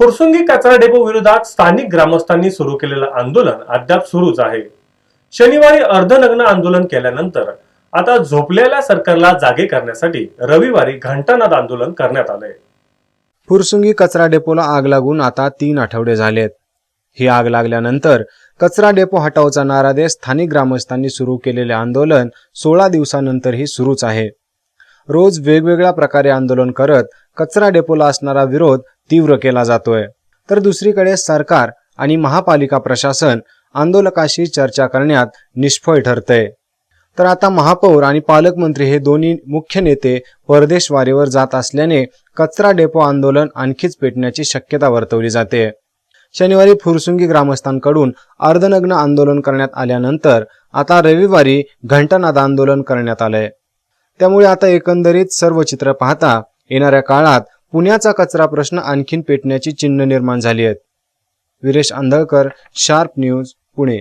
फुरसुंगी कचरा डेपो विरोधात स्थानिक ग्रामस्थांनी सुरू केलेलं आंदोलन अद्याप सुरूच आहे. शनिवारी अर्धनग्न आंदोलन केल्यानंतर आता झोपलेल्या सरकारला जागे करण्यासाठी रविवारी घंटानाद आंदोलन करण्यात आलंय. फुरसुंगी कचरा डेपोला आग लागून आता तीन आठवडे झालेत. ही आग लागल्यानंतर कचरा डेपो हटावचा नारा देत स्थानिक ग्रामस्थांनी सुरू केलेले आंदोलन सोळा दिवसानंतरही सुरूच आहे. रोज वेगवेगळ्या प्रकारे आंदोलन करत कचरा डेपोला असणारा विरोध तीव्र केला जातोय. तर दुसरीकडे सरकार आणि महापालिका प्रशासन आंदोलकाशी चर्चा करण्यात निष्फळ ठरतंय. तर आता महापौर आणि पालकमंत्री हे दोन्ही मुख्य नेते परदेशवारीवर जात असल्याने कचरा डेपो आंदोलन आणखीच पेटण्याची शक्यता वर्तवली जाते. शनिवारी फुरसुंगी ग्रामस्थांकडून अर्धनग्न आंदोलन करण्यात आल्यानंतर आता रविवारी घंटानाद आंदोलन करण्यात आलंय. त्यामुळे आता एकंदरीत सर्व चित्र पाहता येणाऱ्या काळात पुण्याचा कचरा प्रश्न आणखीन पेटण्याची चिन्ह निर्माण झाली आहेत. Viresh Andhalkar Sharp News Pune.